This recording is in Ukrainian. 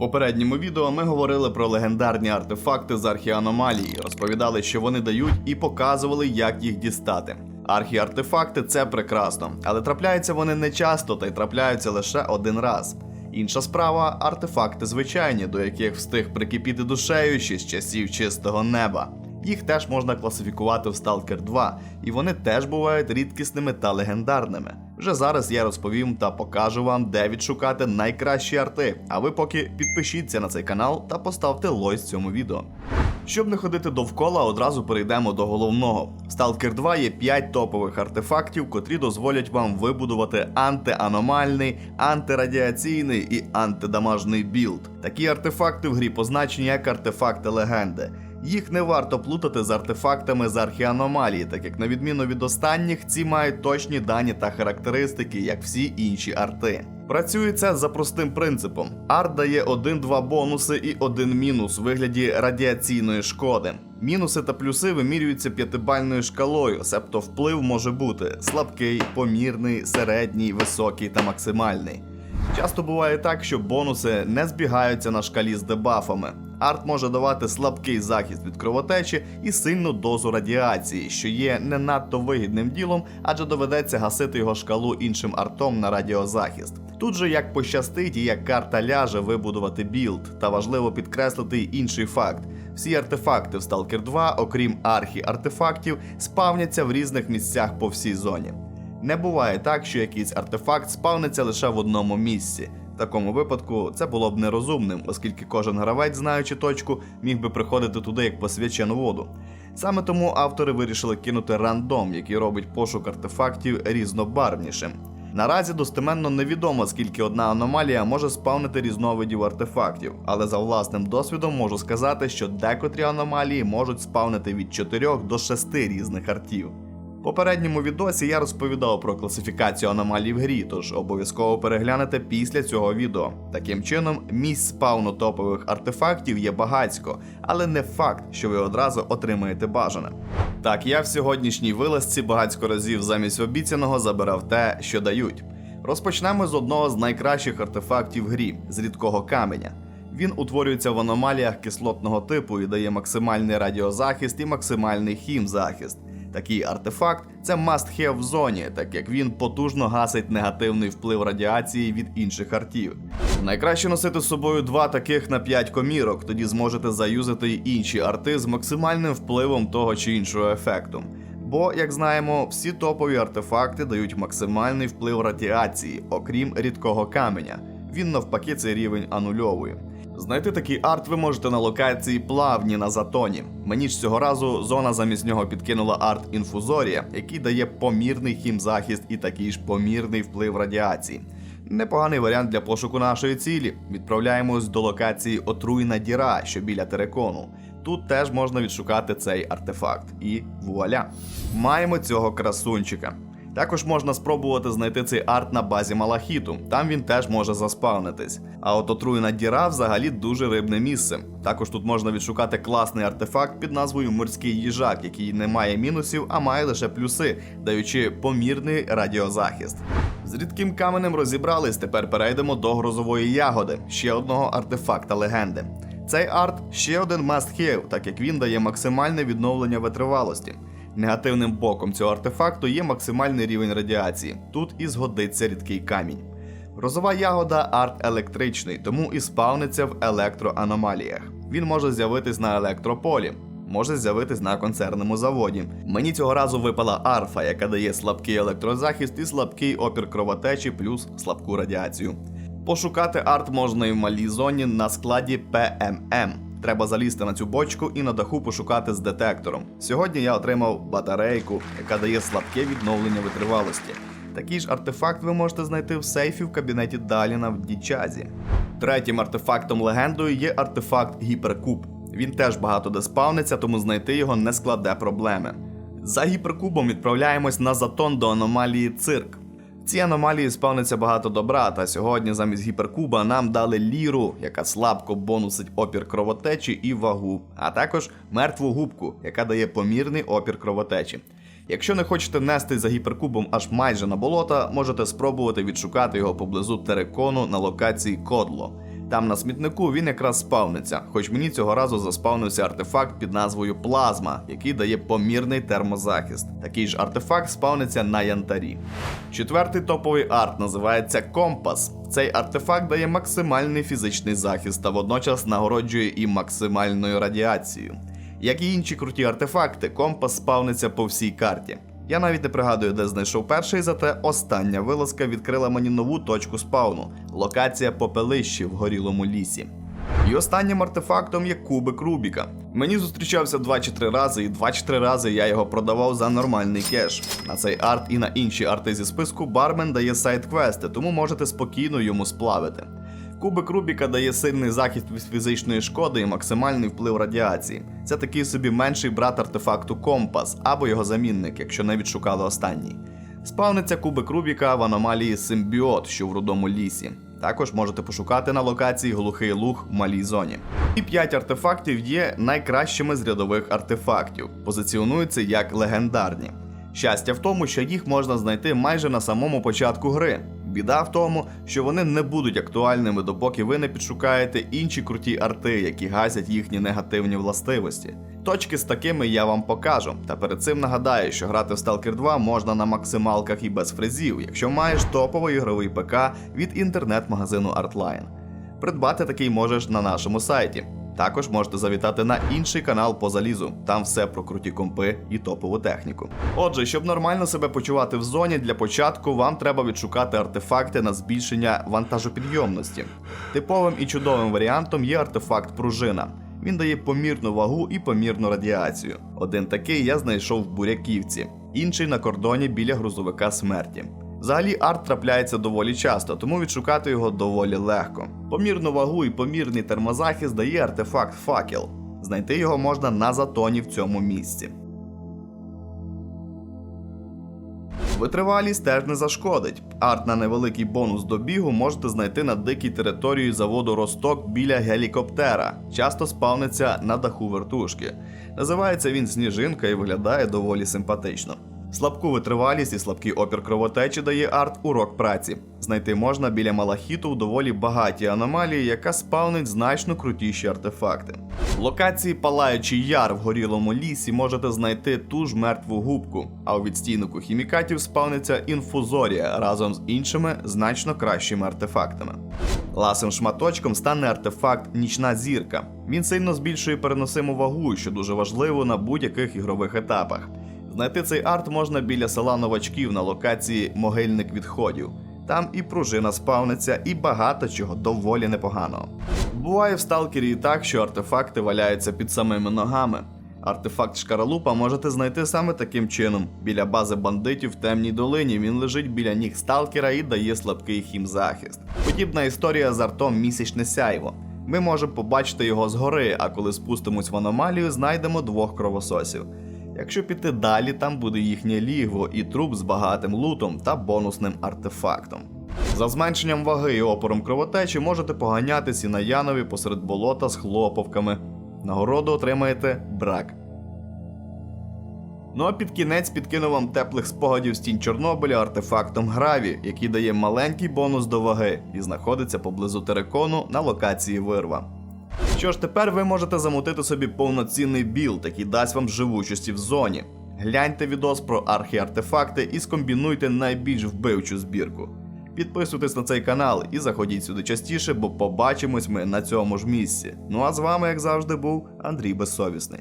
попередньому відео ми говорили про легендарні артефакти з архіаномалії, розповідали, що вони дають, і показували, як їх дістати. Архіартефакти це прекрасно, але трапляються вони не часто та й трапляються лише один раз. Інша справа артефакти звичайні, до яких встиг прикипіти душею ще з часів чистого неба. Їх теж можна класифікувати в Stalker 2, і вони теж бувають рідкісними та легендарними. Вже зараз я розповім та покажу вам, де відшукати найкращі арти. А ви поки підпишіться на цей канал та поставте лойс цьому відео. Щоб не ходити довкола, одразу перейдемо до головного. В Stalker 2 є 5 топових артефактів, котрі дозволять вам вибудувати антианомальний, антирадіаційний і антидамажний білд. Такі артефакти в грі позначені як артефакти легенди. Їх не варто плутати з артефактами з архіаномалії, так як на відміну від останніх, ці мають точні дані та характеристики, як всі інші арти. Працює це за простим принципом: арт дає 1-2 бонуси і 1 мінус у вигляді радіаційної шкоди. Мінуси та плюси вимірюються п'ятибальною шкалою, себто вплив може бути слабкий, помірний, середній, високий та максимальний. Часто буває так, що бонуси не збігаються на шкалі з дебафами. Арт може давати слабкий захист від кровотечі і сильну дозу радіації, що є не надто вигідним ділом, адже доведеться гасити його шкалу іншим артом на радіозахист. Тут же як пощастить і як карта ляже вибудувати білд, та важливо підкреслити інший факт: всі артефакти в Stalker 2, окрім архі-артефактів, спавняться в різних місцях по всій зоні. Не буває так, що якийсь артефакт спавниться лише в одному місці. В такому випадку це було б нерозумним, оскільки кожен гравець, знаючи точку, міг би приходити туди як по свячену воду. Саме тому автори вирішили кинути рандом, який робить пошук артефактів різнобарвнішим. Наразі достеменно невідомо, скільки одна аномалія може спавнити різновидів артефактів, але за власним досвідом можу сказати, що декотрі аномалії можуть спавнити від 4 до 6 різних артів. Попередньому відосі я розповідав про класифікацію аномалій в грі, тож обов'язково переглянете після цього відео. Таким чином, місць спавну топових артефактів є багацько, але не факт, що ви одразу отримаєте бажане. Так, я в сьогоднішній вилазці багацько разів замість обіцяного забирав те, що дають. Розпочнемо з одного з найкращих артефактів в грі з рідкого каменя. Він утворюється в аномаліях кислотного типу і дає максимальний радіозахист і максимальний хімзахист. Такий артефакт це must have в зоні, так як він потужно гасить негативний вплив радіації від інших артів. Найкраще носити з собою два таких на 5 комірок, тоді зможете заюзати й інші арти з максимальним впливом того чи іншого ефекту. Бо, як знаємо, всі топові артефакти дають максимальний вплив радіації, окрім рідкого каменя. Він навпаки цей рівень анульовує. Знайти такий арт ви можете на локації плавні на затоні. Мені ж цього разу зона замість нього підкинула арт інфузорія, який дає помірний хімзахист і такий ж помірний вплив радіації. Непоганий варіант для пошуку нашої цілі. Відправляємось до локації Отруйна діра, що біля терекону. Тут теж можна відшукати цей артефакт. І вуаля! Маємо цього красунчика. Також можна спробувати знайти цей арт на базі Малахіту, там він теж може заспавнитись. А от отруєна діра взагалі дуже рибне місце. Також тут можна відшукати класний артефакт під назвою Морський їжак, який не має мінусів, а має лише плюси, даючи помірний радіозахист. З рідким каменем розібрались, тепер перейдемо до грозової ягоди, ще одного артефакта легенди. Цей арт ще один must have, так як він дає максимальне відновлення витривалості. Негативним боком цього артефакту є максимальний рівень радіації. Тут і згодиться рідкий камінь. Розова ягода арт електричний, тому і спавниться в електроаномаліях. Він може з'явитись на електрополі, може з'явитись на концерному заводі. Мені цього разу випала арфа, яка дає слабкий електрозахист і слабкий опір кровотечі плюс слабку радіацію. Пошукати арт можна і в малій зоні на складі PMM. Треба залізти на цю бочку і на даху пошукати з детектором. Сьогодні я отримав батарейку, яка дає слабке відновлення витривалості. Такий ж артефакт ви можете знайти в сейфі в кабінеті Даліна в Дічазі. Третім артефактом легендою є артефакт Гіперкуб. Він теж багато де спавниться, тому знайти його не складе проблеми. За гіперкубом відправляємось на затон до аномалії цирк. В цій аномалії спавниться багато добра, та сьогодні замість гіперкуба нам дали ліру, яка слабко бонусить опір кровотечі і вагу, а також мертву губку, яка дає помірний опір кровотечі. Якщо не хочете нести за гіперкубом аж майже на болота, можете спробувати відшукати його поблизу терекону на локації Кодло. Там на смітнику він якраз спавниться, хоч мені цього разу заспавнився артефакт під назвою Плазма, який дає помірний термозахист. Такий ж артефакт спавниться на янтарі. Четвертий топовий арт називається Компас. Цей артефакт дає максимальний фізичний захист та водночас нагороджує і максимальною радіацією. Як і інші круті артефакти, компас спавниться по всій карті. Я навіть не пригадую, де знайшов перший, зате остання вилазка відкрила мені нову точку спавну локація попелищі в горілому лісі. І останнім артефактом є кубик Рубіка. Мені зустрічався 2 чи 3 рази, і 2 чи 3 рази я його продавав за нормальний кеш. На цей арт і на інші арти зі списку бармен дає сайт-квести, тому можете спокійно йому сплавити. Кубик Рубіка дає сильний захист від фізичної шкоди і максимальний вплив радіації. Це такий собі менший брат артефакту Компас або його замінник, якщо не відшукали останній. Спавниться кубик Рубіка в аномалії Симбіот, що в рудому лісі. Також можете пошукати на локації Глухий Луг в малій зоні. І 5 артефактів є найкращими з рядових артефактів, позиціонуються як легендарні. Щастя в тому, що їх можна знайти майже на самому початку гри. Біда в тому, що вони не будуть актуальними, допоки ви не підшукаєте інші круті арти, які гасять їхні негативні властивості. Точки з такими я вам покажу. Та перед цим нагадаю, що грати в Stalker 2 можна на максималках і без фрезів, якщо маєш топовий ігровий ПК від інтернет-магазину Artline. Придбати такий можеш на нашому сайті. Також можете завітати на інший канал по залізу. Там все про круті компи і топову техніку. Отже, щоб нормально себе почувати в зоні, для початку вам треба відшукати артефакти на збільшення вантажопідйомності. Типовим і чудовим варіантом є артефакт пружина. Він дає помірну вагу і помірну радіацію. Один такий я знайшов в буряківці, інший на кордоні біля грузовика смерті. Взагалі арт трапляється доволі часто, тому відшукати його доволі легко. Помірну вагу і помірний термозахист дає артефакт факел. Знайти його можна на затоні в цьому місці. Витривалість теж не зашкодить. Арт на невеликий бонус до бігу можете знайти на дикій території заводу Росток біля гелікоптера. Часто спавниться на даху вертушки. Називається він Сніжинка і виглядає доволі симпатично. Слабку витривалість і слабкий опір кровотечі дає арт урок праці. Знайти можна біля малахіту в доволі багатій аномалії, яка спавнить значно крутіші артефакти. Локації Палаючий яр в горілому лісі можете знайти ту ж мертву губку, а у відстійнику хімікатів спавниться інфузорія разом з іншими значно кращими артефактами. Ласим шматочком стане артефакт Нічна зірка. Він сильно збільшує переносиму вагу, що дуже важливо на будь-яких ігрових етапах. Знайти цей арт можна біля села новачків на локації Могильник відходів. Там і пружина спавниться, і багато чого доволі непоганого. Буває в сталкері і так, що артефакти валяються під самими ногами. Артефакт шкаралупа можете знайти саме таким чином. Біля бази бандитів в темній долині він лежить біля ніг сталкера і дає слабкий хімзахист. Подібна історія з артом місячне сяйво. Ми можемо побачити його згори, а коли спустимось в аномалію, знайдемо двох кровососів. Якщо піти далі, там буде їхнє лігво і труп з багатим лутом та бонусним артефактом. За зменшенням ваги і опором кровотечі можете поганятись і на Янові посеред болота з хлоповками. Нагороду отримаєте брак. Ну а під кінець підкину вам теплих спогадів з тінь Чорнобиля артефактом Граві, який дає маленький бонус до ваги і знаходиться поблизу терекону на локації вирва. Що ж, тепер ви можете замутити собі повноцінний білд, який дасть вам живучості в зоні. Гляньте відос про архіартефакти і скомбінуйте найбільш вбивчу збірку. Підписуйтесь на цей канал і заходіть сюди частіше, бо побачимось ми на цьому ж місці. Ну а з вами, як завжди, був Андрій Безсовісний.